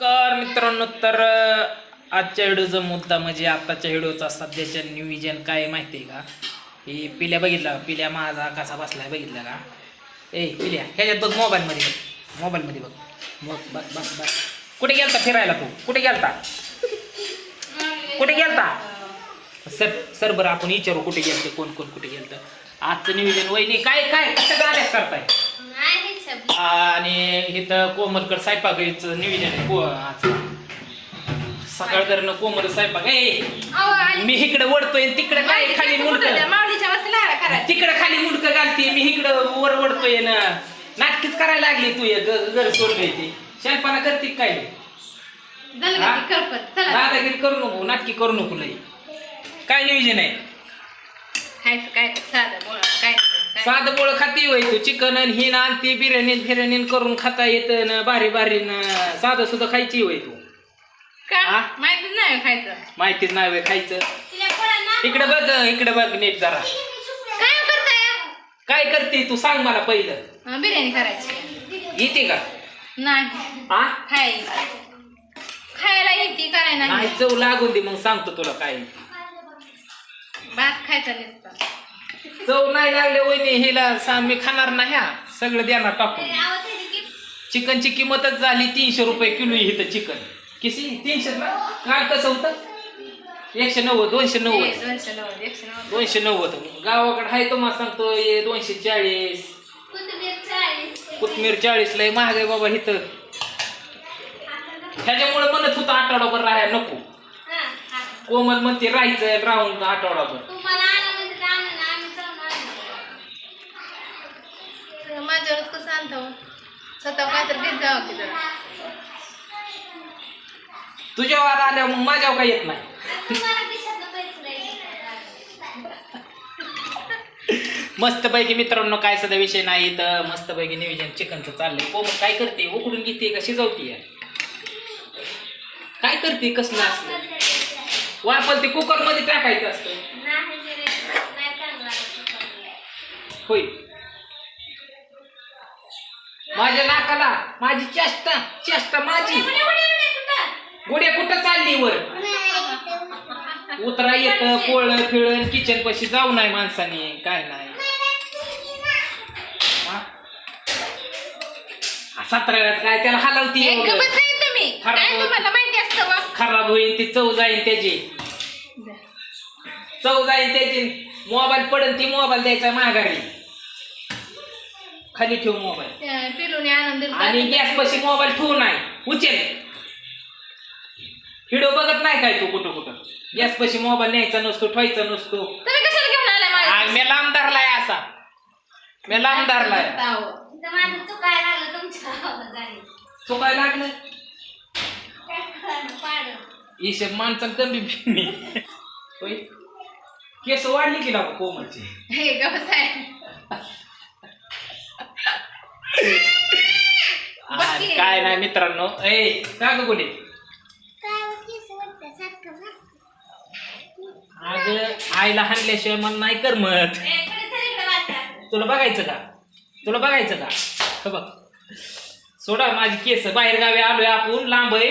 नमस्कार मित्रांनो तर आजच्या व्हिडिओचा मुद्दा म्हणजे आत्ताच्या व्हिडिओचा सध्याच्या न्यूविजन काय माहिती आहे का? हे पिल्या बघितला पिल्या माझा कसा बसला आहे बघितला का? ए पिल्या ह्याच्यात बघ मोबाईलमध्ये बघ. मोबाईलमध्ये बघ. बघ बघ बघ बघ कुठे गेलता फिरायला तू? कुठे गेलता? कुठे गेलता? सर सर बरं आपण विचारू कुठे गेलतं कोण कोण कुठे गेलतं? आजचं नियोजन वहिनी काय काय कसं गाड्यास करताय? आणि इथं कोमलकर स्वयंपाकाचं नियोजन आहे. को आज सकाळकडनं कोमल स्वयंपाक ए मी इकडे वडतोय तिकडे काय खाली मुंडक? माऊलीच्या तिकडे खाली मुंडक घालते मी इकडं वर वडतोय ना. नाटकीच करायला लागली तू हे ग- घर सोडलंय ते. शानपाना करते का काय? झालं? का ते करपत चला. दादागिरी करू नको नाटकी करू नको लई. काय नियोजन आहे? खायचं काय? साधं पोळं खाती होय तू चिकन आणि हिन आणती बिर्याणी बिर्याणी करून खाता येतं ना बारी बारी ना साधं सुद्धा खायची होय तू. का? हा? माहितीच नाही खायचं. माहितीच नाही होय खायचं. इकडे बघ इकडे बघ नीट जरा. काय करताय? काय करते तू सांग मला पहिलं. हं, बिर्याणी करायची. येते का? नाही. हा खायला खायला येते करायला नाही. नाही चव लागून दे मग सांगतो तुला काय. भात खायचा नसतं. चव नाही लागले वहिनी हिला सांग मी खाणार नाही ह्या सगळं देणार टाकून. चिकनची किंमतच झाली तीनशे रुपये किलो इथं चिकन. किसी तीनशे ना काय कसं होतं? एकशे नव्वद दोनशे नव्वद. दोनशे नव्वद एकशे नव्वद. दोनशे नव्वद. गावाकडे आहे तुम्हाला सांगतो हे दोनशे चाळीस. कोथमीर चाळीस. लय महाग आहे बाबा इथं. ह्याच्यामुळे म्हणत होतं आठवडाभर राहायला नको. कोमल म्हणते राहायचं राहून आठवडाभर. कसं आणतो स्वतः काहीतरी देत जावं की जरा तुझ्यावर आल्यावर मग माझ्यावर काय येत नाही मस्तपैकी मित्रांनो काय सध्या विषय नाही तर मस्तपैकी नियोजन चिकनचं चाललंय कोमल काय करते उकडून घेते का शिजवते काय करते कसलं असलं वापल ते कुकरमध्ये टाकायचं असतं होय माझ्या नाकाला माझी चेष्टा चेष्टा माझी. गुड्या कुठं? चालली वर? उतरा येत पोळ फिळ किचन पशी जाऊ नाही माणसाने काय नाही? सतरा वेळात काय त्याला हलवती खराब होईल ती चव जाईल त्याची. चव जाईल त्याची. मोबाईल पडन ती मोबाईल द्यायचा माघारी. खाली ठेव मोबाईल. पिलूने आनंद. आणि गॅस पशी मोबाईल ठेवू नाही. उचल. व्हिडिओ बघत नाही काय तू कुठं कुठं? गॅस पशी मोबाईल न्यायचा नसतो ठेवायचा नसतो. तुम्ही कशाला घेऊन आलाय माझ्या मी लांब धरलाय असा. मी लांब धरलाय. अहो. चुकाय लागलं हिशेब माणसानं कमी होय? केस वाढली की ना कोमलची? हे गप्पच आहे आणि काय नाही मित्रांनो. ए का ग बोले अग आईला हाणल्याशिवाय मला नाही करमत. तुला बघायचं का? तुला बघायचं का? हे बघ. सोडा माझी केस बाहेर गावी आलोय आपण लांब आहे.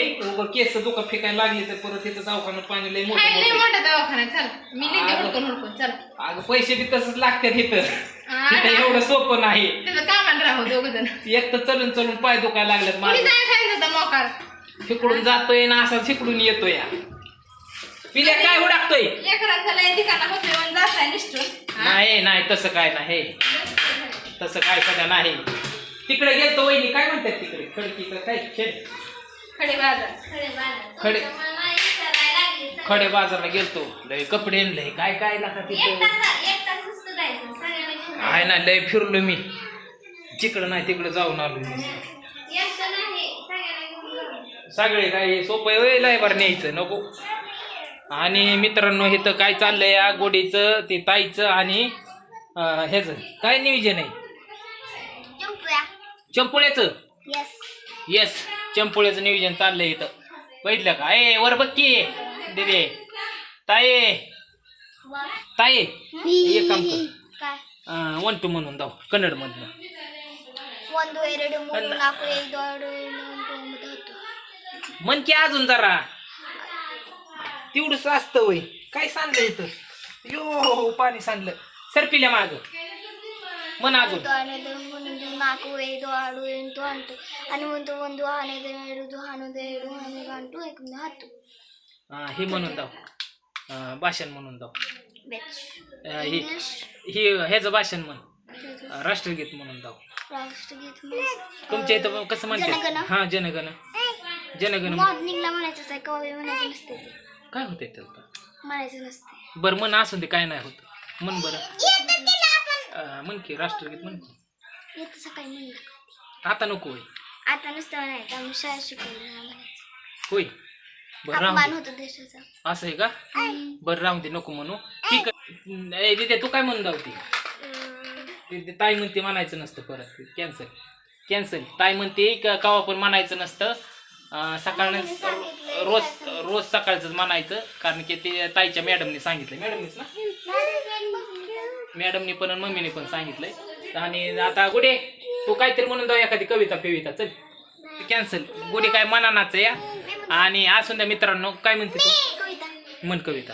केस दुखा फेकायला लागली तर परत इथं दवाखान्यात पाणी लय मोठं हाय लय मोठं. मोठा दवाखाना चल. मी नेते अगं. हुडकून हुडकून चल. अगं पैसे बी तसंच लागतात इथं. इथं एवढं सोपं नाही. तिथं कामाला राहू दोघ जण एक तर चलून चलून पाय दुखायला लागलेत कुणी माझे. काय सांगितलं होतं मोकार? तिकडून जातोय ना असा तिकडून येतोय. पिल्या काय हुडाकतोय? लेकरांचा लय ठिकाणा होतोय निष्ठून. हा? नाही नाही तसं काय नाही. तसं काय सध्या नाही. तिकडे गेलतो वहिनी काय म्हणतात तिकडे? खडकीकडे काय? खेळ खडे बाजार. खडे खडे. बाजारला गेलतो. लय कपडे लय काय काय तिथं. आहे ना लय फिरलो मी. जिकडं नाही तिकडं जाऊन आलो मी. सगळे काय सोपं आहे लय बरं न्यायचं नको. आणि मित्रांनो हे तर काय चाललंय या गोडीचं ते ताईचं आणि ह्याचं. काय नियोजन आहे? चंपुळ्याचं येस चंपुळ्याचं नियोजन चाललंय इथं बघितलं का ए वर बघ की दिदे ताये ताये एक काम कर वन टू म्हणून दाव कन्नड मधनं ಒಂದು ಎರಡು ಮೂರು ನಾಲ್ಕು ಐದು ಆರು ಏಳು ಎಂಟು ಒಂಬತ್ತು ಹತ್ತು मन की अजून जरा तेवढंच असतं वय काय सांडलं इथं यो पाणी सांडलं सर पिल्या माग मन अजून ముందు నాకు ఏదో ఆడు ఏంటో అంటూ అని ముందు ముందు అనేది ఏడు అనేది ఏడు అనేది అంటూ ఎక్కుంది హత్తు हा, हे म्हणून दाव अं, भाषण म्हणून दाव బెచ్ अं, ही ही ह्याचं भाषण म्हण अं, राष्ट्रगीत म्हणून दाव राष्ट्रगीत तुमच्या इथं कसं जनगण. म्हणतात हा जनगण जनगण म्हण. मॉर्निंगला म्हणायचं आहे कवा म्हणायचं नसते ते काय होतंय त्याला म्हणायचं नसते बरं मन असून दे काय नाही होत मन बरं अं, म्हण की राष्ट्रगीत म्हण की. येतं सकाळी म्हणलं आता नको होय. आता नुसतं म्हणायचं आम्ही शाळेत शिकवलं नाही म्हणायचं. होय. बरं राहू अपमान दे. होतो देशाचा. असं आहे का? बरं राहू दे नको म्हणू. ठीक आहे. ए, दिदे तू काय म्हणून दावती ते- ते ताई म्हणते म्हणायचं नसतं परत. कॅन्सल कॅन्सल ताई म्हणते का कवा पण म्हणायचं नसतं. अं, सकाळनं रोज रोज सकाळचं म्हणायचं. कारण की ते ताईच्या मॅडमने सांगितलं मॅडमनीच ना? मॅडमनी पण आणि मम्मीने पण सांगितलंय. आणि आता गुडे तू काहीतरी म्हणून जाऊ एखादी कविता फिविता चल. कॅन्सल गुडे काय मनानाच या. आणि असून द्या मित्रांनो काय म्हणते तू? कविता. म्हण कविता.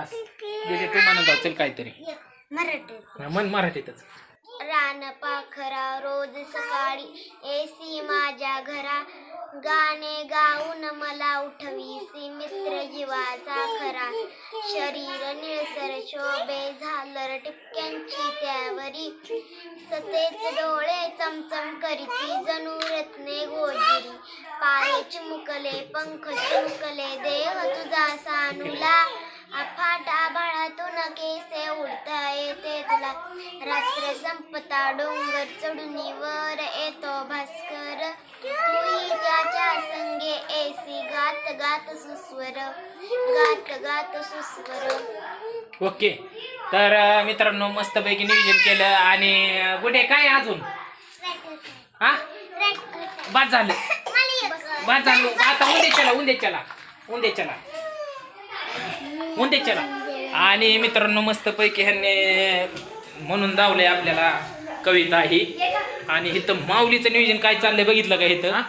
बस दिदे तू म्हणून जाऊ चल काहीतरी मराठी हा, म्हण मराठीतच. रान पाखरा रोज सकाळी एसी माझ्या घरा. गाणे गाऊन मला उठवीसी मित्र जीवाचा खरा. शरीर निळसर शोभे झालर टिपक्यांची त्यावरी. सतेच डोळे चमचम करीती जणू रत्ने गोजिरी. पाय चिमुकले पंख चिमुकले देह तुझा सानुला. अफाट आभाळातून केसे उडता येते तुला. रात्र संपता डोंगर चढून वर येतो भास्कर. तुही त्याच्या संगे एसी गात गात सुस्वर. गात गात सुस्वर. ओके. तर मित्रांनो मस्तपैकी नियोजन केलं आणि गुडे काय अजून? हा? बाद झालं. बाद झालं. आता उद्याच्याला उद्याच्याला उद्याच्याला उद्याच्याला आणि मित्रांनो मस्तपैकी ह्यांनी म्हणून दावलंय आपल्याला कविता ही. आणि इथं माऊलीचं नियोजन काय चाललंय बघितलं का इथं?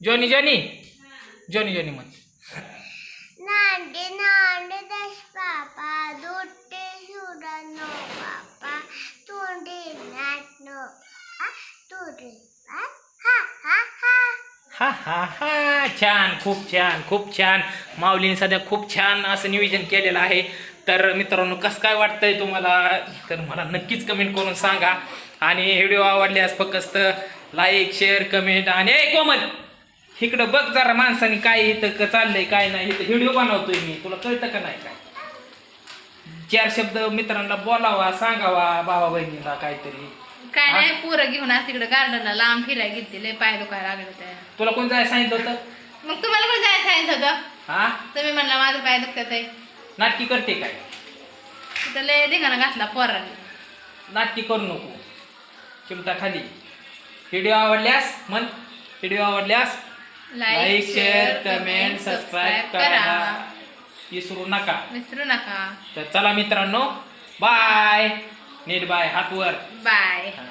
Johnny Johnny? जॉनी जॉनी म्हण. हा हा हा. हा हा हा. छान खूप छान खूप छान. माऊलीने सध्या खूप छान असं नियोजन केलेलं आहे. तर मित्रांनो कसं काय वाटतंय तुम्हाला? तर मला नक्कीच कमेंट करून सांगा. आणि व्हिडिओ आवडल्यास फक्त लाईक शेअर कमेंट आणि ए कोमल इकडं बघ जरा माणसाने काय इथं क- चाललंय काय नाही. इथं व्हिडिओ बनवतोय मी. तुला कळतं का नाही काय? चार शब्द मित्रांना बोलावा सांगावा भावा बहिणीला काहीतरी. काय नाही पोरं घेऊन आज तिकडे गार्डनला लांब फिरायला गेलते लय पाय दुखायला लागले होते तुला कोण जायला सांगितलं होतं? मग तुम्हाला कोण जायला सांगितलं होतं हा? तुम्ही म्हणला माझं पाय दुखत आहे नाटकी करते काय? तिथं लय धिंगाणा घातला पोरांनी. नाटकी करू नको. चिमटा खाली. व्हिडिओ आवडल्यास मन व्हिडिओ आवडल्यास लाईक शेअर कमेंट सबस्क्राईब करा. विसरू नका. विसरू नका. तर चला मित्रांनो बाय नीट बाय हात वर. बाय हा.